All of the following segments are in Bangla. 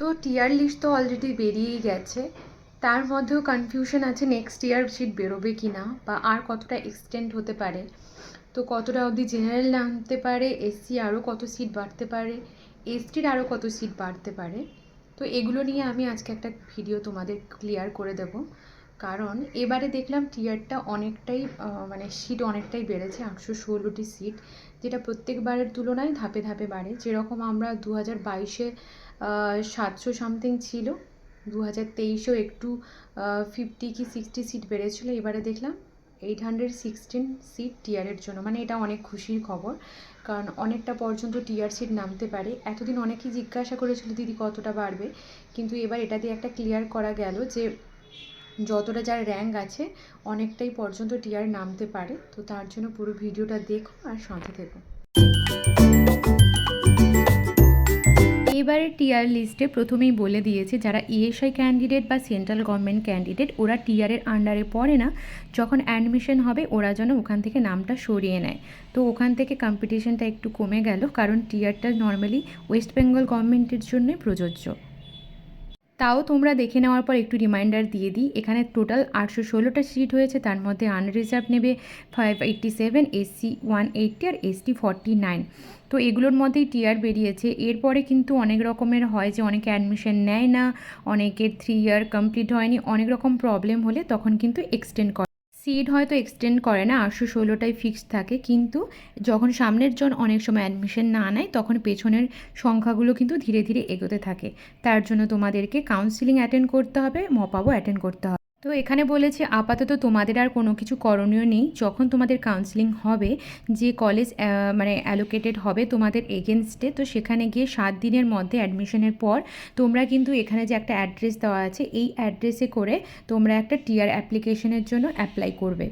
তো টিয়ার লিস্ট তো অলরেডি বেরিয়েই গেছে। তার মধ্যেও কনফিউশন আছে নেক্সট ইয়ার সিট বেরোবে কি না বা আর কতটা এক্সটেন্ড হতে পারে। তো কতটা অবধি জেনারেল নামতে পারে এসসি আরও কত সিট বাড়তে পারে এসটির আরও কত সিট বাড়তে পারে। তো এগুলো নিয়ে আমি আজকে একটা ভিডিও তোমাদের ক্লিয়ার করে দেব। কারণ এবারে দেখলাম টিয়ারটা অনেকটাই মানে সিট অনেকটাই বেড়েছে আটশো ষোলোটি সিট যেটা প্রত্যেকবারের তুলনায় ধাপে ধাপে বাড়ে। যেরকম আমরা দু হাজার বাইশে সাতশো সামথিং ছিল দু হাজার তেইশেও একটু ফিফটি কি সিক্সটি সিট বেড়েছিল, এবারে দেখলাম এইট হান্ড্রেড সিক্সটিন সিট টিয়ারের জন্য। মানে এটা অনেক খুশির খবর, কারণ অনেকটা পর্যন্ত টিয়ার সিট নামতে পারে। এতদিন অনেকেই জিজ্ঞাসা করেছিল, দিদি, কতটা বাড়বে? কিন্তু এবার এটা দিয়ে একটা ক্লিয়ার করা গেল যে যতটা যার র্যাঙ্ক আছে, অনেকটাই পর্যন্ত টিয়ার নামতে পারে। তো তার জন্য পুরো ভিডিওটা দেখো আর সাথে থেকো। এবারে টিআর লিস্টে প্রথমেই বলে দিয়েছে, যারা ইএসআই ক্যান্ডিডেট বা সেন্ট্রাল গভর্নমেন্ট ক্যান্ডিডেট ওরা টিআরের আন্ডারে পড়ে না। যখন অ্যাডমিশন হবে, ওরা যেন ওখান থেকে নামটা সরিয়ে নেয়। তো ওখান থেকে কম্পিটিশনটা একটু কমে গেল, কারণ টিআরটা নর্মালি ওয়েস্ট বেঙ্গল গভর্নমেন্টের জন্যই প্রযোজ্য। তাও তোমরা দেখে নেওয়ার পর একটু রিমাইন্ডার দিয়ে দিই। এখানে টোটাল আটশো ষোলোটা সিট হয়েছে, তার মধ্যে আনরিজার্ভ নেবে five eighty seven SC one eighty আর এসটি ফর্টি নাইন তো এগুলোর মধ্যেই টিয়ার বেরিয়েছে। এরপরে কিন্তু অনেক রকমের হয় যে অনেকে অ্যাডমিশন নেয় না, অনেকের থ্রি ইয়ার কমপ্লিট হয়নি, অনেক রকম প্রবলেম হলে তখন কিন্তু এক্সটেন্ড করে। সিট হয়তো এক্সটেন্ড করে না, আটশো ষোলোটাই ফিক্সড থাকে, কিন্তু যখন সামনের জন অনেক সময় অ্যাডমিশন না নেয়, তখন পেছনের সংখ্যাগুলো কিন্তু ধীরে ধীরে এগোতে থাকে। তার জন্য তোমাদেরকে কাউন্সিলিং অ্যাটেন্ড করতে হবে, মপাবও অ্যাটেন্ড করতে হবে। তো এখানে বলেছে, আপাতত তোমাদের আর কোনো কিছু করণীয় নেই। যখন তোমাদের কাউন্সিলিং হবে, যে কলেজ মানে অ্যালোকেটেড হবে তোমাদের এগেনস্টে তো সেখানে গিয়ে সাত দিনের মধ্যে অ্যাডমিশনের পর তোমরা কিন্তু এখানে যে একটা অ্যাড্রেস দেওয়া আছে, এই অ্যাড্রেসে করে তোমরা একটা টিআর অ্যাপ্লিকেশনের জন্য অ্যাপ্লাই করবে।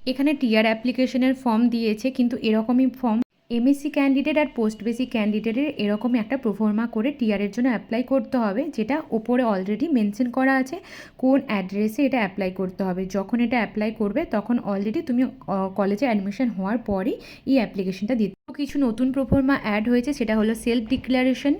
এখানে টিআর অ্যাপ্লিকেশনের ফর্ম দিয়েছে, কিন্তু এরকমই ফর্ম এমএসসি ক্যান্ডিডেট আর পোস্ট বেসিক ক্যান্ডিডেটের এরকমই একটা প্রোফর্মা করে টিআরের জন্য অ্যাপ্লাই করতে হবে, যেটা ওপরে অলরেডি মেনশন করা আছে কোন অ্যাড্রেসে এটা অ্যাপ্লাই করতে হবে। যখন এটা অ্যাপ্লাই করবে, তখন অলরেডি তুমি কলেজে অ্যাডমিশন হওয়ার পরই এই অ্যাপ্লিকেশনটা দিতে কিছু নতুন প্রোফর্মা অ্যাড হয়েছে, সেটা হলো সেলফ ডিক্লারেশন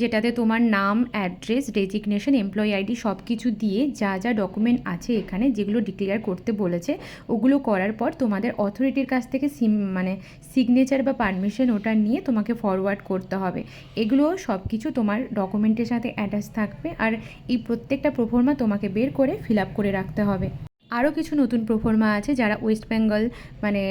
যেটাতে তোমার নাম, অ্যাড্রেস, ডেজিগনেশন, এমপ্লয়ি আইডি সব কিছু দিয়ে যা যা ডকুমেন্ট আছে এখানে যেগুলো ডিক্লেয়ার করতে বলেছে, ওগুলো করার পর তোমাদের অথরিটির কাছ থেকে সিম মানে সিগনেচার বা পারমিশন ওটা নিয়ে তোমাকে ফরওয়ার্ড করতে হবে। এগুলো সব কিছু তোমার ডকুমেন্টের সাথে অ্যাটাচ থাকবে আর এই প্রত্যেকটা প্রোফর্মা তোমাকে বের করে ফিল আপ করে রাখতে হবে। আরও কিছু নতুন প্রফর্মা আছে যারা ওয়েস্ট বেঙ্গল মানে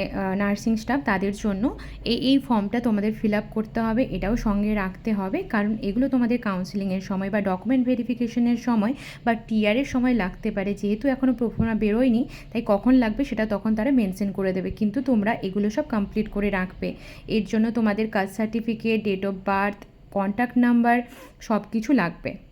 নার্সিং স্টাফ তাদের জন্য। এই এই ফর্মটা তোমাদের ফিল আপ করতে হবে, এটাও সঙ্গে রাখতে হবে। কারণ এগুলো তোমাদের কাউন্সিলিংয়ের সময় বা ডকুমেন্ট ভেরিফিকেশনের সময় বা টিআরের সময় লাগতে পারে। যেহেতু এখনও প্রফর্মা বেরোয়নি, তাই কখন লাগবে সেটা তখন তারা মেনশন করে দেবে। কিন্তু তোমরা এগুলো সব কমপ্লিট করে রাখবে। এর জন্য তোমাদের caste certificate date of birth contact number সব কিছু লাগবে।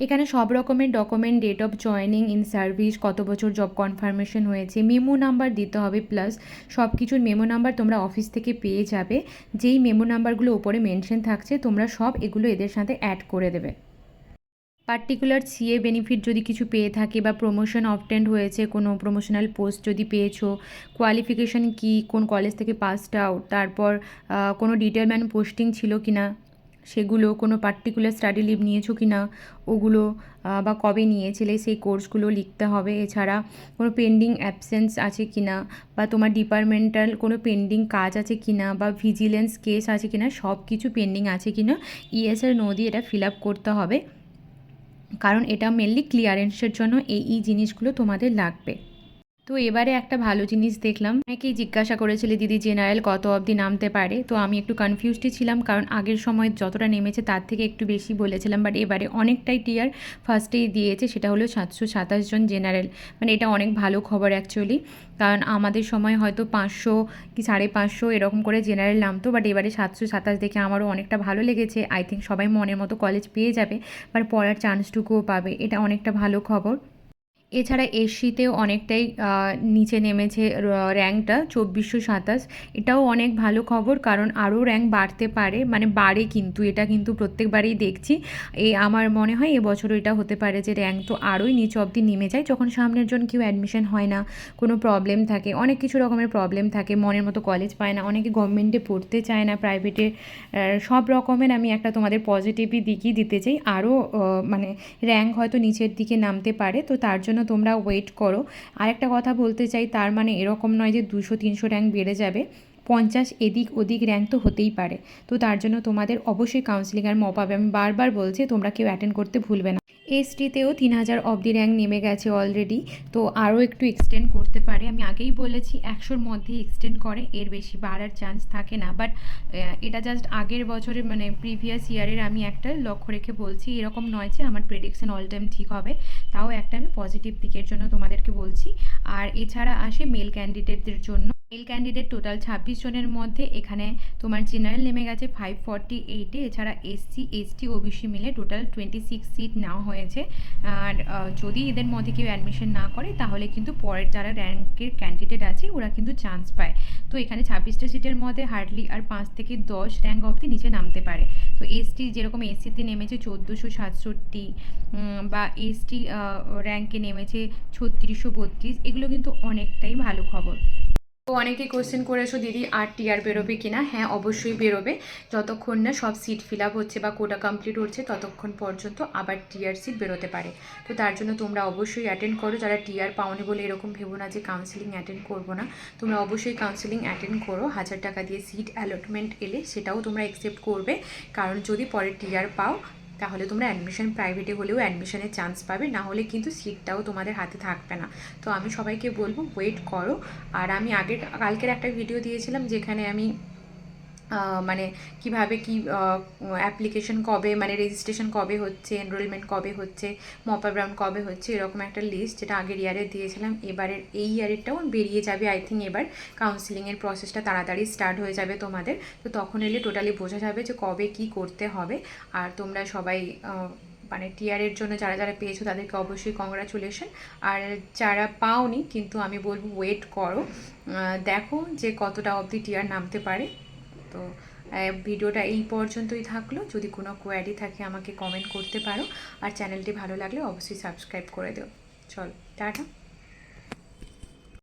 এখানে সব রকমের document date of joining in service কত বছর জব কনফার্মেশন হয়েছে মেমো নাম্বার দিতে হবে প্লাস সব কিছুর মেমো নাম্বার তোমরা অফিস থেকে পেয়ে যাবে। যেই মেমো নাম্বারগুলো ওপরে মেনশন থাকছে, তোমরা সব এগুলো এদের সাথে অ্যাড করে দেবে। পার্টিকুলার সিএ বেনিফিট যদি কিছু পেয়ে থাকে বা প্রমোশন অবটেন্ড হয়েছে, কোনো প্রমোশনাল পোস্ট যদি পেয়েছ কোয়ালিফিকেশান কি, কোন কলেজ থেকে পাসড আউট তারপর কোনো ডিটেলম্যান পোস্টিং ছিল কি না সেগুলো কোনো পার্টিকুলার স্টাডি লিভ নিয়েছো কি না ওগুলো বা কবে নিয়েছিলে? সেই কোর্সগুলো লিখতে হবে। এছাড়া কোনো পেন্ডিং অ্যাবসেন্স আছে কি না বা তোমার ডিপার্টমেন্টাল কোনো পেন্ডিং কাজ আছে কি না বা ভিজিলেন্স কেস আছে কি না সব কিছু পেন্ডিং আছে কি না ইএসএর দিয়ে এটা ফিল আপ করতে হবে। কারণ এটা মেনলি ক্লিয়ারেন্সের জন্য এই এই জিনিসগুলো তোমাদের লাগবে। তো এবারে একটা ভালো জিনিস দেখলাম। অনেকেই জিজ্ঞাসা করেছিলে, দিদি জেনারেল কত অবধি নামতে পারে? তো আমি একটু কনফিউজডই ছিলাম, কারণ আগের সময় যতটা নেমেছে তার থেকে একটু বেশি বলেছিলাম বাট এবারে অনেকটাই টিয়ার ফার্স্টেই দিয়েছে, সেটা হলো সাতশো সাতাশ জন জেনারেল মানে এটা অনেক ভালো খবর অ্যাকচুয়ালি কারণ আমাদের সময় হয়তো পাঁচশো কি সাড়ে পাঁচশো এরকম করে জেনারেল নামতো বাট এবারে সাতশো সাতাশ দেখে আমারও অনেকটা ভালো লেগেছে। আই থিঙ্ক সবাই মনের মতো কলেজ পেয়ে যাবে বাট পড়ার চান্সটুকুও পাবে। এটা অনেকটা ভালো খবর। এছাড়া এসসিতেও অনেকটাই নিচে নেমেছে র্যাঙ্কটা চব্বিশশো সাতাশ। এটাও অনেক ভালো খবর, কারণ আরও র্যাঙ্ক বাড়তে পারে মানে বাড়ে কিন্তু, এটা কিন্তু প্রত্যেকবারই দেখছি। এই আমার মনে হয় এবছরও এটা হতে পারে যে র্যাঙ্ক তো আরোই নিচে অবধি নেমে যায়, যখন সামনের জন কেউ অ্যাডমিশন হয় না, কোনো প্রবলেম থাকে, অনেক কিছু রকমের প্রবলেম থাকে, মনের মতো কলেজ পায় না, অনেকে গভর্নমেন্টে পড়তে চায় না, প্রাইভেটে সব রকমের আমি একটা তোমাদের পজিটিভই দিকই দিতে চাই। আরও মানে র্যাঙ্ক হয়তো নিচের দিকে নামতে পারে, তো তার জন্য তোমরা ওয়েট করো। আরেকটা কথা বলতে চাই, তার মানে এরকম নয় যে দুশো, তিনশো র্যাঙ্ক বেড়ে যাবে। পঞ্চাশ এদিক ওদিক র্যাঙ্ক তো হতেই পারে। তো তার জন্য তোমাদের অবশ্যই কাউন্সিলিং আর মপ আমি বারবার বলছি, তোমরা কেউ অ্যাটেন্ড করতে ভুলবে না। এসটিতেও তিন হাজার অবধি র্যাঙ্ক নেমে গেছে অলরেডি তো আরও একটু এক্সটেন্ড করতে পারে। আমি আগেই বলেছি, একশোর মধ্যেই এক্সটেন্ড করে, এর বেশি বাড়ার চান্স থাকে না। বাট এটা জাস্ট আগের বছরের মানে প্রিভিয়াস ইয়ারের আমি একটা লক্ষ্য রেখে বলছি, এরকম নয় যে আমার প্রেডিকশন অল টাইম ঠিক হবে। তাও একটা আমি পজিটিভ দিকের জন্য তোমাদেরকে বলছি। আর এছাড়া আসে মেল ক্যান্ডিডেটদের জন্য। মেল ক্যান্ডিডেট টোটাল ছাব্বিশ জনের মধ্যে এখানে তোমার জেনারেল নেমে গেছে ফাইভ ফর্টি এইটে এছাড়া এসসি এসটি ওবিসি মিলে টোটাল টোয়েন্টি সিক্স সিট নেওয়া হয়েছে। আর যদি এদের মধ্যে কেউ অ্যাডমিশন না করে, তাহলে কিন্তু পরের যারা র্যাঙ্কের ক্যান্ডিডেট আছে, ওরা কিন্তু চান্স পায়। তো এখানে ছাব্বিশটা সিটের মধ্যে হার্ডলি আর পাঁচ থেকে দশ র্যাঙ্ক অবধি নিচে নামতে পারে। তো এসটি যেরকম এসসিতে নেমেছে চোদ্দোশো সাতষট্টি বা এসটি র্যাঙ্কে নেমেছে ছত্রিশশো বত্রিশ, এগুলো কিন্তু অনেকটাই ভালো খবর। তো অনেকে কোশ্চেন করেছ, দিদি, আর টিআর বেরোবে কিনা? হ্যাঁ অবশ্যই বেরোবে। যতক্ষণ না সব সিট ফিল আপ হচ্ছে বা কোটা কমপ্লিট হচ্ছে, ততক্ষণ পর্যন্ত আবার টিআর সিট বেরোতে পারে। তো তার জন্য তোমরা অবশ্যই অ্যাটেন্ড করো। যারা টিআর পাওনি বলে এরকম ভেবো না যে কাউন্সিলিং অ্যাটেন্ড করব না, তোমরা অবশ্যই কাউন্সিলিং অ্যাটেন্ড করো। হাজার টাকা দিয়ে সিট অ্যালটমেন্ট এলে সেটাও তোমরা অ্যাকসেপ্ট করবে। কারণ যদি পরে টিআর পাও তাহলে তোমরা অ্যাডমিশন প্রাইভেটে হলেও অ্যাডমিশনের চান্স পাবে, না হলে কিন্তু সিটটাও তোমাদের হাতে থাকবে না। তো আমি সবাইকে বলব ওয়েট করো। আর আমি আগের, কালকের একটা ভিডিও দিয়েছিলাম যেখানে আমি মানে কীভাবে কি অ্যাপ্লিকেশন কবে মানে রেজিস্ট্রেশন কবে হচ্ছে এনরোলমেন্ট কবে হচ্ছে ব্রাউন কবে হচ্ছে, এরকম একটা লিস্ট যেটা আগের ইয়ারে দিয়েছিলাম। এবারের এই ইয়ারেরটাও বেরিয়ে যাবে আই থিঙ্ক এবার কাউন্সিলিংয়ের প্রসেসটা তাড়াতাড়ি স্টার্ট হয়ে যাবে তোমাদের। তো তখন এলে টোটালি বোঝা যাবে যে কবে কি করতে হবে। আর তোমরা সবাই মানে টিয়ারের জন্য যারা যারা পেয়েছ তাদেরকে অবশ্যই কংগ্রাচুলেশন আর যারা পাওনি, কিন্তু আমি বলব ওয়েট করো। দেখো যে কতটা অবধি টিয়ার নামতে পারে। তো ভিডিওটা এই পর্যন্তই থাকল। যদি কোনো কোয়ারি থাকে আমাকে কমেন্ট করতে পারো। আর চ্যানেলটি ভালো লাগলে অবশ্যই সাবস্ক্রাইব করে দিও। চল, টাটা।